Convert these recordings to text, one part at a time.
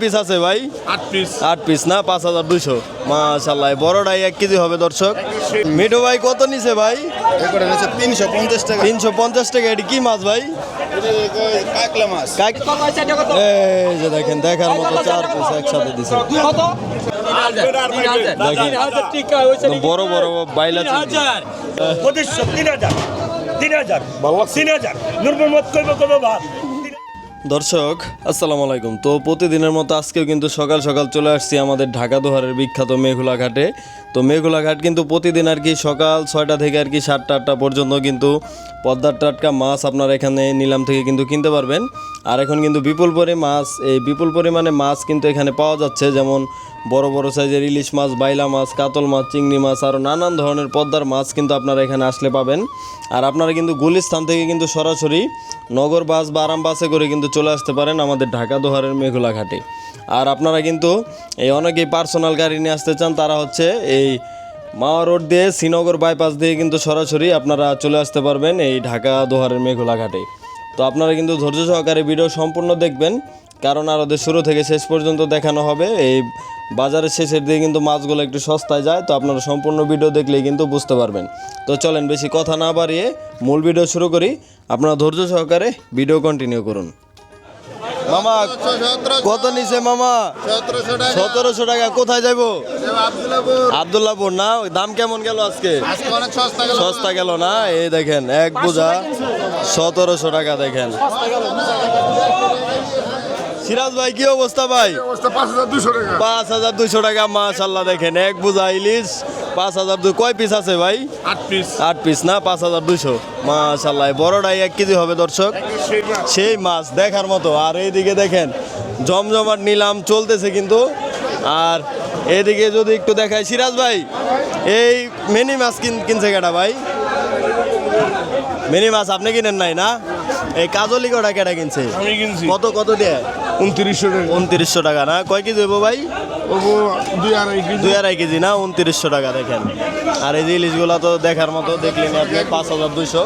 Piece আছে ভাই আট পিস আট পিস না পাঁচ হাজার দুইশো মাশাল্লাহ বড়টাই এক কেজি হবে দর্শক মিঠু ভাই কত নিছে ভাই তিনশো পঞ্চাশ টাকা তিনশো পঞ্চাশ টাকা এটি কি মাছ ভাই কাকলা মাছ এই যে দেখেন দেখার মতো চার পিস একসাথে দিছে বড় বড় বাইলা তিন হাজার তিন হাজার তিন হাজার নূর মোহাম্মদ কইব কইব ভাত দর্শক, আসসালামু আলাইকুম। তো প্রতিদিনের মতো আজকেও কিন্তু সকাল সকাল চলে আসছি আমাদের ঢাকা দোহারের বিখ্যাত মেঘুলা ঘাটে। তো মেঘুলা ঘাট কিন্তু প্রতিদিন আর কি সকাল ছয়টা থেকে আর কি সাতটা আটটা পর্যন্ত কিন্তু পদ্মার টাটকা মাছ আপনারা এখানে নিলাম থেকে কিন্তু কিনতে পারবেন। আর এখন কিন্তু বিপুল পরি, মাছ, এই বিপুল পরিমাণে মাছ কিন্তু এখানে পাওয়া যাচ্ছে। যেমন বড় বড় সাইজের ইলিশ মাছ, বাইলা মাছ, কাতল মাছ, চিংড়ি মাছ আরও নানান ধরনের পদ্মার মাছ কিন্তু আপনারা এখানে আসলে পাবেন। আর আপনারা কিন্তু গুলিস্থান থেকে কিন্তু সরাসরি নগর বাস বা আরাম বাসে করে কিন্তু চলে আসতে পারেন আমাদের ঢাকা দোহারের মেঘুলা ঘাটে। আর আপনারা কিন্তু এই অনেকেই পার্সোনাল গাড়ি নিয়ে আসতে চান, তারা হচ্ছে এই মাওয়া রোড দিয়ে শ্রীনগর বাইপাস দিয়ে কিন্তু সরাসরি আপনারা চলে আসতে পারবেন এই ঢাকা দোহারের মেঘুলা ঘাটে। তো আপনারা কিন্তু ধৈর্য সহকারে ভিডিও সম্পূর্ণ দেখবেন, কারণ আর ওদের শুরু থেকে শেষ পর্যন্ত দেখানো হবে এই বাজারের শেষের দিকে কিন্তু মাছগুলো একটু সস্তায় যায় তো আপনারা সম্পূর্ণ ভিডিও দেখলেই কিন্তু বুঝতে পারবেন। তো চলেন বেশি কথা না বাড়িয়ে মূল ভিডিও শুরু করি। আপনারা ধৈর্য সহকারে ভিডিও কন্টিনিউ করুন। মামা কত নিছে মামা? সতেরোশো টাকা। কোথায় যাব আবদুল্লাপুর। না? ওই দাম কেমন গেল আজকে? সস্তা গেল না? এই দেখেন এক বোঝা সতেরোশো টাকা দেখেন। সিরাজ ভাই কি অবস্থা ভাই? পাঁচ হাজার দুশো টাকা। পাঁচ হাজার দুশো টাকা মাশাল্লাহ দেখেন এক বোঝা ইলিশ পাঁচ হাজার দুই কয় পিস আছে ভাই? আট পিস আট পিস না? পাঁচ হাজার দুইশো। মাশাল্লাহ বড়টাই এক কেজি হবে দর্শক। সেই মাছ। দেখার মতো। আর এইদিকে দেখেন জমজমাট নিলাম চলতেছে কিন্তু। আর এদিকে যদি একটু দেখায় সিরাজ ভাই এই মিনি মাছ কিন- কিনছে কেটা ভাই? মিনি মাছ আপনি কিনেন নাই না? এই কাজলি কটা কেটা কিনছে? আমি কিনছি। কত কত দিয়ে? উনত্রিশশো টাকা। উনত্রিশশো টাকা না? কয় কেজি হইব ভাই? দুই আড়াই কেজি। দুই আড়াই কেজি না? উনত্রিশশো টাকা দেখেন। আর এই যে ইলিশগুলো তো দেখার মতো দেখলেন আপনি পাঁচ হাজার দুইশো।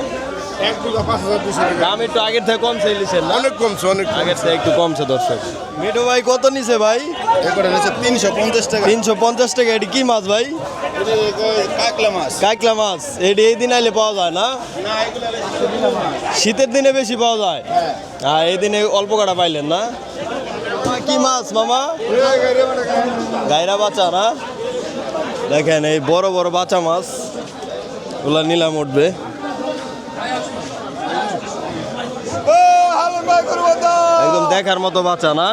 দাম একটু আগের থেকে কমছে ইলিশের অনেক কমছে অনেক আগের থেকে একটু কমছে দর্শক। মিঠু ভাই কত নিছে ভাই? তিনশো পঞ্চাশ টাকা। তিনশো পঞ্চাশ টাকা এটি কি মাছ ভাই? কাকলা মাছ। মাছ। এটি এই দিন আইলে পাওয়া যায় না? শীতের দিনে। বেশি পাওয়া যায়? হ্যাঁ এই দিনে অল্প কাটা পাইলেন না? কি মাছ মামা? গাইরা বাচ্চা না? দেখেন এই বড় বড় বাচ্চা মাছ। ওগুলা নিলাম উঠবে। একদম দেখার মতো বাচ্চা না?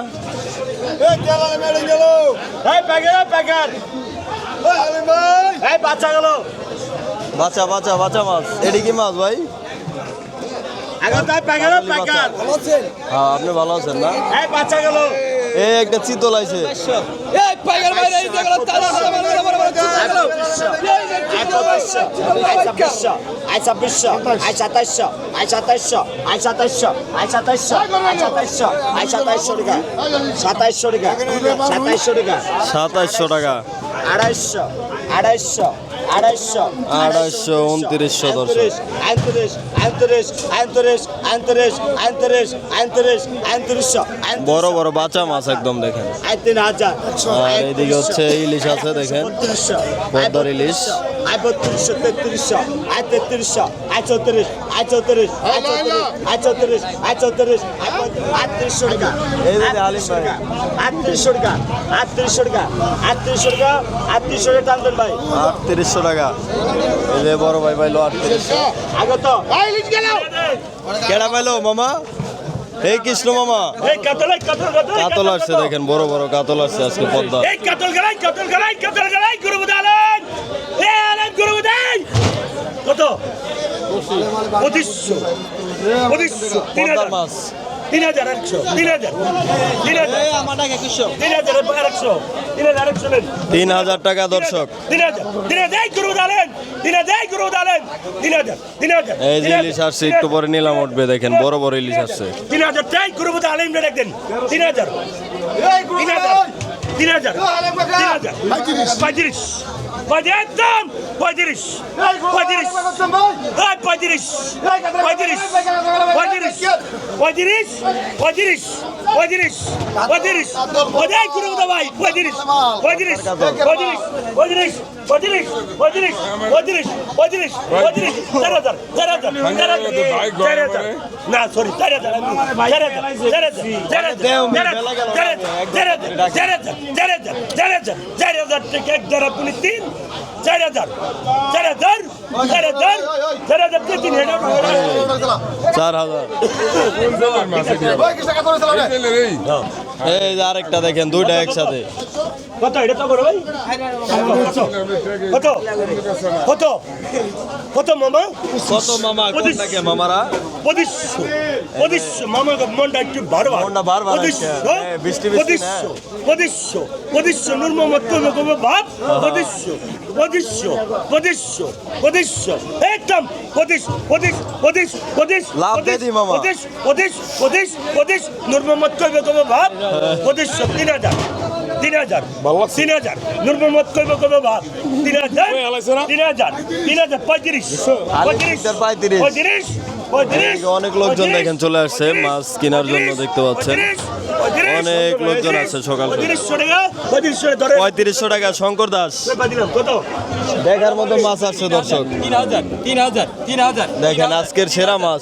এই প্যাকেট এই প্যাকেট। এই বাচ্চা বাচ্চা বাচ্চা বাচ্চা মাছ। এটি কি মাছ ভাই? হ্যাঁ আপনি ভালো আছেন না? বাচ্চা গেল। এই একটা চিতল আইছে। আই ছাব্বিশশো আই সাতাইশশো আই সাতাইশশো আই সাতাইশশো আই সাতাইশশো আই সাতাইশশো আই সাতাইশশো টাকা সাতাইশশো টাকা সাতাইশশো টাকা সাতাইশশো টাকা। আড়াইশো আড়াইশো আড়াইশো। উনত্রিশশো দর্শক। বড় বড় বাচ্চা মাছ একদম দেখেন। আর এইদিকে হচ্ছে ইলিশ আছে দেখেন। পদ্মার ইলিশ। আই বত্রিশশো তেত্রিশশো আই তেত্রিশশো আই চৌত্রিশ আই চৌত্রিশ আই চৌত্রিশ আই চৌত্রিশ আই চৌত্রিশ আটত্রিশশো টাকা। আটত্রিশশো টাকা আটত্রিশশো টাকা আটত্রিশশো টাকা আটত্রিশশো টাকা টানবেন ভাই। আটত্রিশশো টাকা। এই যে বড় ভাই পাইলো আটত্রিশশো কেডা পাইলো মামা? এই কৃষ্ণ মামা। কাতল কাতল কাতল কাতল আসছে দেখেন বড় বড় কাতল আসছে আজকে পদ্মা কত? পঁচিশশো। পঁচিশশো পদ্মার মাছ। তিন হাজার একশো তিন হাজার তিন হাজার। তিন হাজার একশো তিন হাজার একশো তিন হাজার টাকা দর্শক। তিন হাজার তিন হাজার। গুরু তিন হাজার গুরু তিন হাজার তিন হাজার এই যে ইলিশ আসছে একটু পরে নিলাম উঠবে দেখেন বড় বড় ইলিশ আসছে। তিন হাজার তাই গুরু আলিম দেখেন তিন হাজার। তিন হাজার তিন হাজার তিন হাজার। পঁয়ত্রিশ। একদম পঁয়ত্রিশ পঁয়ত্রিশ পঁয়ত্রিশ পঁয়ত্রিশ পঁয়ত্রিশ পঁয়ত্রিশ পঁয়ত্রিশ পঁয়ত্রিশ পঁয়ত্রিশ করে দাও ভাই পঁয়ত্রিশ পঁয়ত্রিশ পঁয়ত্রিশ পঁয়ত্রিশ পঁয়ত্রিশ পঁয়ত্রিশ পঁয়ত্রিশ পঁয়ত্রিশ পঁয়ত্রিশ চার হাজার চার হাজার চার হাজার চার হাজার না সরি চার হাজার চার হাজার চার হাজার চার হাজার চার হাজার চার হাজার চার হাজার চার হাজার চার এক দ্বারা পুনি তিন চার হাজার চার হাজার চার হাজার। চার হাজার তিন হাজার চার হাজার এই যে আরেকটা দেখেন দুইটা একসাথে। কত এটা তো করো ভাই? কত কত কত মামা? কত মামা মামারা? পঁচিশশো পঁচিশশো মামা মনটা একটু বারবার। পঁচিশশো। হ্যাঁ। পঁচিশশো পঁচিশশো পঁচিশশো নূর মোহাম্মদ কবে কবে বাপ। পঁচিশশো পঁচিশশো পঁচিশশো পঁচিশশো একদম পঁচিশ পঁচিশ পঁচিশ পঁচিশ। পঁচিশ পঁচিশ পঁচিশ পঁচিশ নূর মোহাম্মদ কবে কবে বাপ। পঁচিশশো তিন হাজার তিন হাজার তিন হাজার। নূর মোহাম্মদ কবে কবে বাপ। তিন হাজার তিন হাজার তিন হাজার পঁয়ত্রিশ পঁয়ত্রিশ। পঁয়ত্রিশ। অনেক লোকজন দেখেন চলে আসছে, মাছ কেনার জন্য দেখতে পাচ্ছেন। অনেক লোকজন আছে সকাল পঁয়ত্রিশশো টাকা, শঙ্কর দাস। দেখার মতো মাছ আসছে দর্শক। দেখেন আজকের সেরা মাছ।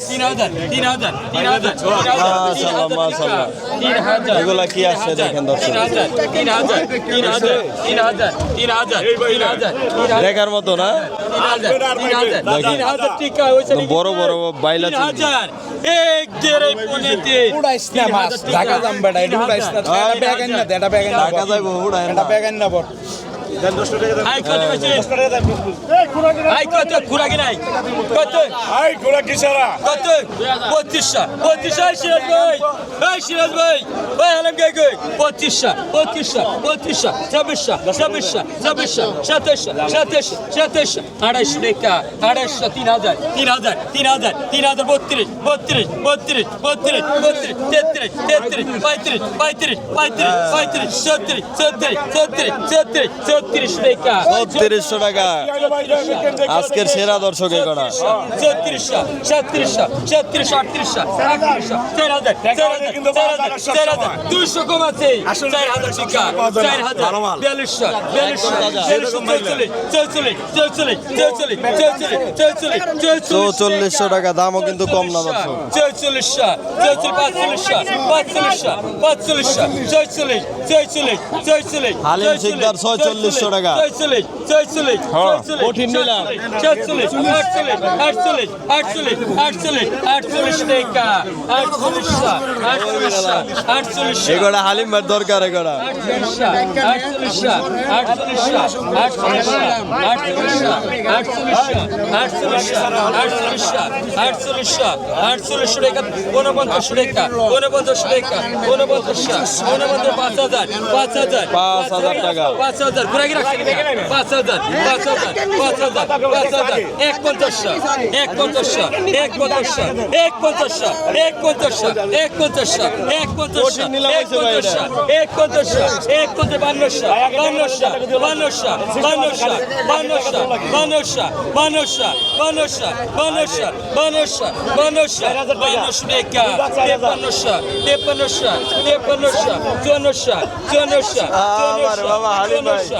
এগুলা কি আসছে দেখার মতো না? বড় বড় বাইলা হাজার। এক দেড় উড়াইস না মাছ। ঢাকা যাম বেটা এটা উড়াইস না। এটা না এটা ব্যাগ আইন না ঢাকা যাইবো উড়াই না। বট আড়াইশো টাকা আড়াইশো তিন হাজার তিন হাজার তিন হাজার তিন হাজার বত্রিশ বত্রিশ বত্রিশ বত্রিশ বত্রিশ তেত্রিশ তেত্রিশ পঁয়ত্রিশ পঁয়ত্রিশ পঁয়ত্রিশ পঁয়ত্রিশ ছত্রিশ ছত্রিশ ছত্রিশ ছত্রিশ ছত্রিশ ছত্রিশ টাকা ছত্রিশশো টাকা। আজকের সেরা দর্শক এগোনা চৌত্রিশশো সাতত্রিশশো সাতত্রিশশো আটত্রিশশো আটত্রিশশো চার হাজার চার হাজার চার হাজার চার হাজার দুইশো কম আছে চার হাজার টিকা চার হাজার বিয়াল্লিশশো বিয়াল্লিশশো বিয়াল্লিশশো চৌচল্লিশ চৌচল্লিশ চৌচল্লিশ চৌচল্লিশ চৌচল্লিশ চৌচল্লিশ চৌচল্লিশশো টাকা দামও কিন্তু কম না দর্শক। চৌচল্লিশশো চৌচল্লিশ পাঁচচল্লিশশো পাঁচচল্লিশশো পাঁচচল্লিশশো চৌচল্লিশ চৌচল্লিশ চৌচল্লিশ হালিম শিকদার ছয়চল্লিশশো টাকা। চৌচল্লিশ চৌচল্লিশ কঠিন নিলাম। চৌচল্লিশ আটচল্লিশ আটচল্লিশ আটচল্লিশ আটচল্লিশ আটচল্লিশ টাকা আটচল্লিশশো আটচল্লিশশো এগোটা হালিম ভাইয়ের দরকার এগোটা আটচল্লিশশো আটচল্লিশশো আটচল্লিশশো আটচল্লিশশো আটচল্লিশশো আটচল্লিশশো আটচল্লিশশো আটচল্লিশশো টাকা ঊনপঞ্চাশশো টাকা ঊনপঞ্চাশশো টাকা ঊনপঞ্চাশশো ঊনপঞ্চাশ পাঁচ হাজার পাঁচ হাজার পাঁচ হাজার টাকা। পাঁচ হাজার ঘুরে গিয়ে রাখছি পাঁচ হাজার পাঁচ হাজার পাঁচ হাজার পাঁচ হাজার এক পঞ্চাশশো এক পঞ্চাশশো এক পঞ্চাশশো এক পঞ্চাশশো এক পঞ্চাশশো এক পঞ্চাশশো এক পঞ্চাশশো এক। পঞ্চাশশো এক পঞ্চাশশো এক পঞ্চাশ বান্নশো বান্নশো বান্নশো বান্নশো বান্নশো বান্নশো বান্নশো বান্নশো বান্নশো বান্নশো বান্নশো বান্নশো টাকা তেপান্নশো তেপান্নশো তেপান্নশো চুয়ান্নশো চুয়ান্নশো ভাই। চুয়ান্নশো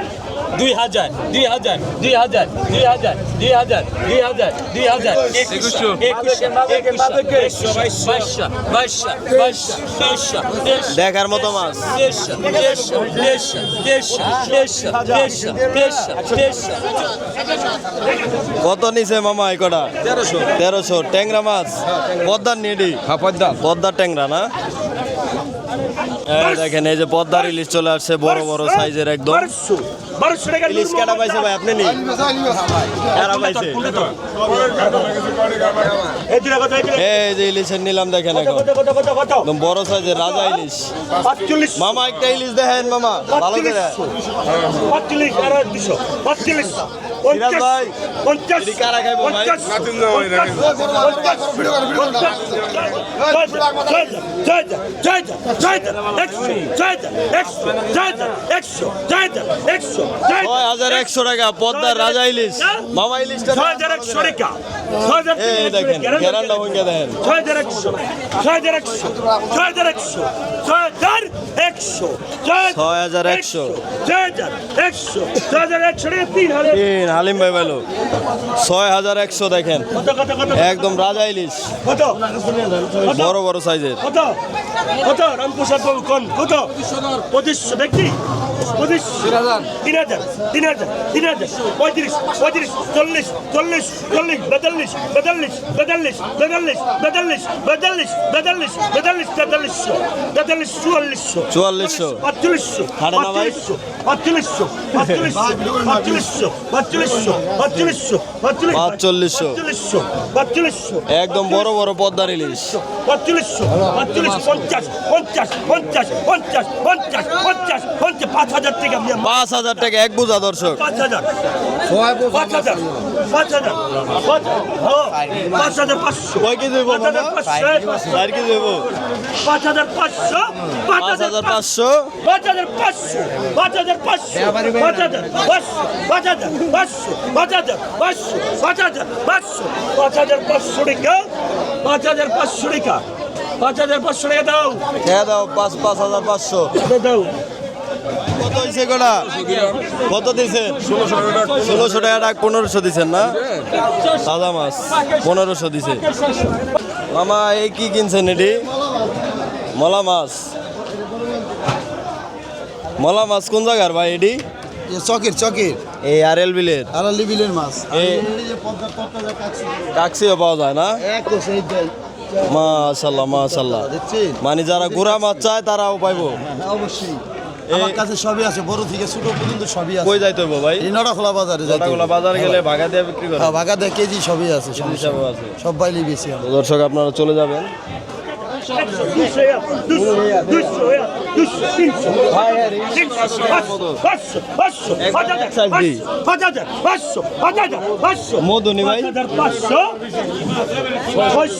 দুই হাজার দুই হাজার দুই হাজার দুই হাজার দুই হাজার দুই হাজার দুই হাজার। দেখার মতো মাছ। কত নিছে মামা এই কটা? তেরোশো। তেরোশো। ট্যাংরা মাছ। হ্যাঁ, পদ্মার নিডি। হ্যাঁ পদ্মা। পদ্মার ট্যাংরা না? দেখেন এই যে পদ্মার ইলিশ চলে আসছে বড় বড় সাইজের একদম। আপনি নেই যে ইলিশের নিলাম দেখেন এখন বড় সাইজের রাজা ইলিশ মামা একটা ইলিশ দেখেন মামা ভালো করে পাঁচচল্লিশ আর দুশো ভাই পঞ্চাশ কারা খাইবো ভাই একশো একশো একশো একশো ছয় হাজার একশো টাকা পদ্মার রাজা ইলিশ মামা ইলিশটা ছয় হাজার একশো টাকা এই দেখেন ভঙ্গে দেখেন ছয় হাজার একশো ছয় হাজার একশো ছয় হাজার একশো ছয় হাজার একশো ছয় হাজার একশো। ছয় হাজার একশো ছয় হাজার একশো তিন হালিম ভাই ভালো ছয় হাজার একশো দেখেন একদম রাজা ইলিশ বড় বড় সাইজের কত কত রামপ্রসাদ বাবু কোন কত পঁচিশশো দেখছি পঁচিশ তিন হাজার তিন হাজার তিন হাজার পঁয়ত্রিশ পঁয়ত্রিশ চল্লিশ চল্লিশ চল্লিশ বেতাল্লিশ বেতাল্লিশ বেতাল্লিশ বেতাল্লিশ বেতাল্লিশ বেতাল্লিশ বেতাল্লিশ বেতাল্লিশ তেতাল্লিশশো তেতাল্লিশ চুয়াল্লিশশো চুয়াল্লিশশো। পাঁচচল্লিশশো? পাঁচচল্লিশশো পাঁচচল্লিশশো পাঁচচল্লিশশো পাঁচচল্লিশশো পাঁচচল্লিশশো পাঁচচল্লিশশো পাঁচচল্লিশশো। পাঁচচল্লিশশো পাঁচচল্লিশশো একদম বড় বড় পদ্মার ইলিশ পঁয়ত্রিশশো পঁয়ত্রিশ পঞ্চাশ পঞ্চাশ পঞ্চাশ পঞ্চাশ পঞ্চাশ পঞ্চাশ পঞ্চাশ পাঁচ হাজার টাকা পাঁচ হাজার টাকা এক বোঝা দর্শক পাঁচ হাজার পাঁচ হাজার পাঁচ হাজার পাঁচ হ্যাঁ, পাঁচ হাজার পাঁচশো কয় কেজি হইব পাঁচ হাজার মামা? পাঁচশো চার কেজি হইব পাঁচ হাজার পাঁচশো পাঁচ হাজার পাঁচশো পাঁচ হাজার পাঁচশো পাঁচ হাজার পাঁচশো পাঁচ হাজার পাঁচশো পাঁচ হাজার পাঁচশো পাঁচ হাজার পাঁচশো পাঁচ হাজার পাঁচশো পাঁচ হাজার পাঁচশো টাকা পাঁচ হাজার পাঁচশো টাকা পাঁচ হাজার পাঁচশো টাকা দাও হ্যাঁ দাও পাঁচ পাঁচ হাজার পাঁচশো দাও কত হয়েছে গোটা কত দিয়েছেন ষোলোশো টাকা ডাক পনেরোশো দিচ্ছেন না? সাদা মাছ পনেরোশো দিছে। মামা এই কি কিনছেন এটি? মলা মাছ। মলা মাছ কোন জায়গার ভাই এটি? চকের চকের। এই আর এল বিলের। আড়ালি বিলের মাছ। কাকসিও পাওয়া যায় না? মাশাল্লাহ মাশাল্লাহ মানে যারা গোড়া মাছ চায় তারাও পাইবো। অবশ্যই। এই- আমার কাছে সবই আছে বড় থেকে ছোট পর্যন্ত সবই আছে। কই যাইতে হইবো ভাই? এই নড়াখোলা বাজারে যাইতে নড়াখোলা বাজার গেলে ভাগা দিয়ে বিক্রি করে হ্যাঁ বাগাদা কেজি সবই আছে সব আছে। সব বাইলি বেশি দর্শক আপনারা চলে যাবেন। Düz şey yap. Düz. Düz şey yap. Düz. Sim. Hayır. Sim. Bas. Bas. Bas. Hadader. Bas. Hadader. Bas. Hadader. Bas. Modu ne vay? Hadader. Bas. Koş.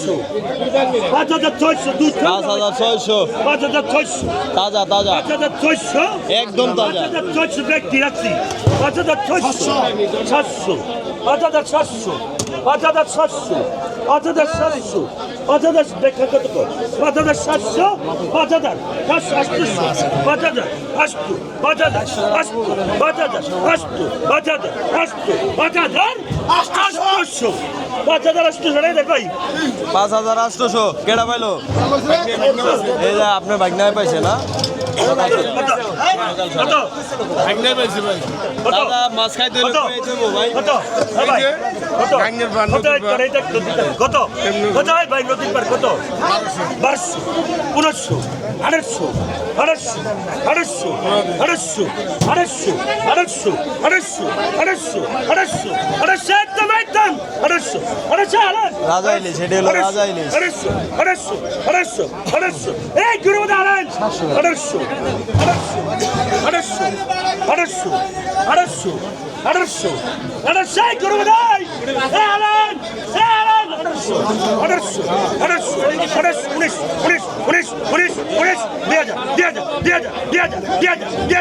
Hadader koş. Düz. Taza da koş. Hadader koş. Taza taza. Hadader koş. Ekdom taza. Hadader koş. Bek dilatsi. Hadader koş. Çaş su. Hadader çaş su. Hadader çaş su. Hadader çaş su. Batadır bekakatık o. Batadır şaşsa, batadır. Kaç şaştı şu. Batadır. Aşptu. Batadır. Aşptu. Batadır. Aşptu. Batadır. Aşptu. Batadır. Aşptu şu. পাঁচ হাজার আটশোশো নাই দেখ ভাই পাঁচ হাজার আটশোশো কেটা পাইলো? এই যে আপনার বাগনায় পাইছে না? হ্যাঁ, কত কত ভাই। নদীর পার কত বারোশো পনেরোশো। আড়াইশো আড়াইশো আড়াইশো আড়াইশো আড়াইশো আড়াইশো আড়াইশো আড়াইশো আড়াইশো আড়াইশো একদম একদম আড়াইশো আড়াইশো রাজা ইলিশ এটি হলো রাজা ইলিশ আড়াইশো আড়াইশো আড়াইশো আড়াইশো এই গুরু মধ্যে আড়াইশো আড়াইশো আড়াইশো আড়াইশো আড়াইশো আড়াইশো আড়াইশো গুরু মধ্যে এই আড়াই এই আড়াই আড়াইশো আড়াইশো আড়াইশো আড়াইশো উনিশ উনিশ উনিশ উনিশ উনিশ দুই হাজার দুই হাজার দুই হাজার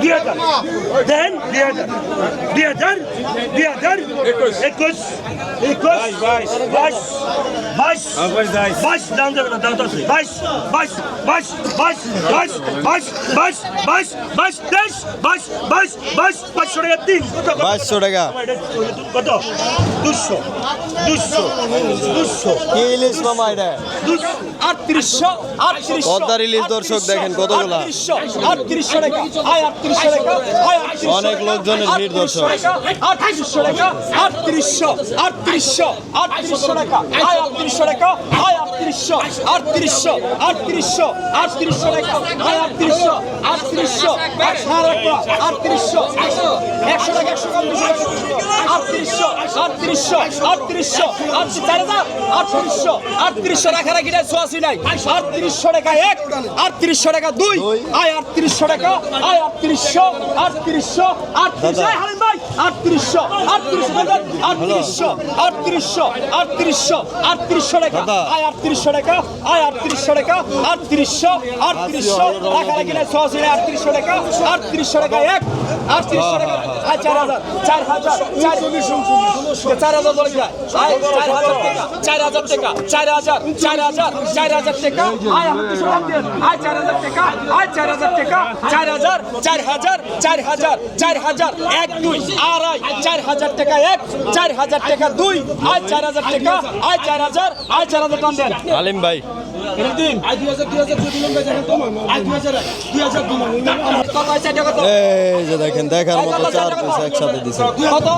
দুই হাজার দুই হাজার দুই হাজার দুই একুশ বাইশ বাইশ বাইশ বাইশ দাম দেবে না দাম দশ বাইশ বাইশ বাইশ বাইশ বাইশ বাইশ বাইশ বাইশ বাইশ তেইশ বাইশ বাইশ বাইশ পাঁচশো টাকা তিন? বাইশশো টাকা কত দুশো দুশো দুশো কি ইলিশ মামা এটা আটত্রিশশো আটত্রিশশো পদ্মার ইলিশ দর্শক দেখেন কতগুলা আটত্রিশশো টাকা আয় আটত্রিশশো টাকা অনেক লোকজনের ভিড় দর্শক আটত্রিশশো টাকা আটত্রিশশো টাকা আটত্রিশশো আটত্রিশশো টাকা। আয় আটত্রিশশো টাকা আয় আটত্রিশশো আটত্রিশশো আটত্রিশশো আটত্রিশশো টাকা। আয় আটত্রিশশো আটত্রিশশো আটত্রিশশো একশো টাকা একশো কম টাকা। আটত্রিশশো আটত্রিশশো আটত্রিশশো আটত্রিশ চার হাজার। আটত্রিশশো আটত্রিশশো টাকা রাখি নাই। ছোয়াশি নাই আটত্রিশশো টাকা এক আটত্রিশশো টাকা দুই। আয় আটত্রিশশো টাকা আয় আটত্রিশশো আটত্রিশশো আটত্রিশ ভাই আটত্রিশশো আটত্রিশশো আটত্রিশশো। আটত্রিশশো আটত্রিশশো আটত্রিশশো টাকা। আয় আটত্রিশশো টাকা আয় আটত্রিশশো টাকা আটত্রিশশো আটত্রিশশো। টাকা রাখি নাই ছোয়াশি নাই আটত্রিশশো টাকা আটত্রিশশো টাকা এক আটত্রিশশো টাকা আয় চার হাজার চার হাজার চার চার হাজার বলে যায়? আয় চার হাজার টাকা চার হাজার টাকা চার হাজার চার হাজার চার হাজার টাকা। আয় আটত্রিশশো আয় চার হাজার টাকা আয় চার হাজার টাকা। চার হাজার চার হাজার চার হাজার চার হাজার এক দুই আড়াই চার হাজার টাকা এক চার হাজার টাকা দুই আয় চার হাজার টাকা আয় চার হাজার আয় চার হাজার টাকা দেন। আলিম ভাই এই যে দেখেন দেখার মতো চার পিস একসাথে দিছে। কত?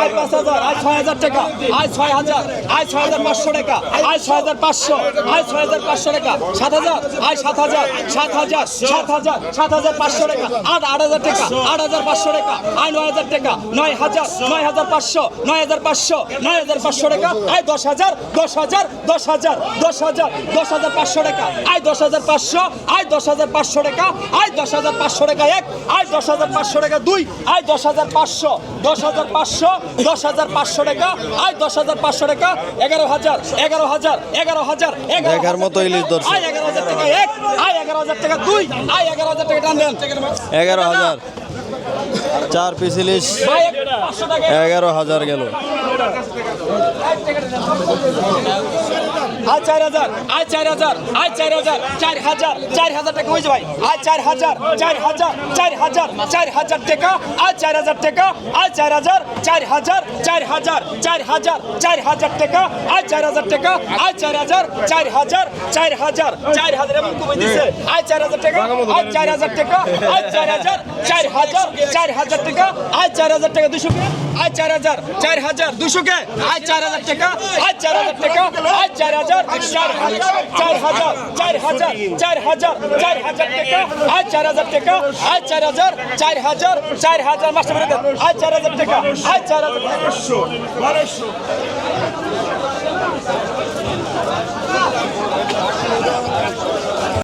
আয় পাঁচ হাজার আয় ছয় হাজার টাকা। আয় ছয় হাজার আয় ছয় হাজার পাঁচশো টাকা। আয় ছয় হাজার পাঁচশো আয় ছয় হাজার পাঁচশো টাকা। সাত হাজার আয় সাত হাজার সাত হাজার সাত হাজার সাত হাজার পাঁচশো টাকা। আট আট হাজার টাকা আট হাজার পাঁচশো টাকা। আয় নয় হাজার টাকা নয় হাজার নয় হাজার পাঁচশো নয় হাজার পাঁচশো নয় হাজার পাঁচশো টাকা। আয় দশ হাজার দশ হাজার দশ হাজার দশ হাজার। দশ হাজার পাঁচশো টাকা। আয় দশ হাজার পাঁচশো আয় দশ হাজার পাঁচশো টাকা আয় দশ হাজার পাঁচশো টাকা এক আয় দশ হাজার পাঁচশো টাকা দুই আয় দশ হাজার পাঁচশো দশ হাজার পাঁচশো দশ হাজার পাঁচশো টাকা আয় দশ হাজার পাঁচশো টাকা এগারো হাজার এগারো হাজার এগারো হাজার এগারো মতো ইলিশ দর্শক। আয় এগারো হাজার টাকা এক আয় এগারো হাজার টাকা দুই আয় এগারো হাজার টাকা টান দেন এগারো হাজার চার পিস ইলিশ এগারো হাজার গেল। আয় চার হাজার আয় চার হাজার আয় চার হাজার চার হাজার চার হাজার টাকা হয়েছে ভাই আয় চার হাজার চার হাজার চার হাজার চার হাজার টাকা আয় চার হাজার টাকা আয় চার হাজার চার হাজার চার হাজার চার হাজার চার হাজার টাকা আয় চার হাজার টাকা আয় চার হাজার চার হাজার চার হাজার চার হাজার এমন কমে দিছে আয় চার হাজার টাকা আয় চার হাজার টাকা আয় চার হাজার চার হাজার চার হাজার টাকা আয় চার হাজার টাকা দুশো আয় চার হাজার চার হাজার দুশো কে আয় চার হাজার টাকা আয় চার হাজার টাকা আয় চার হাজার চার হাজার চার হাজার চার হাজার চার হাজার চার হাজার টাকা আজ চার হাজার টাকা আজ চার হাজার চার হাজার চার হাজার মাস্টার আজ চার হাজার টাকা আজ চার হাজার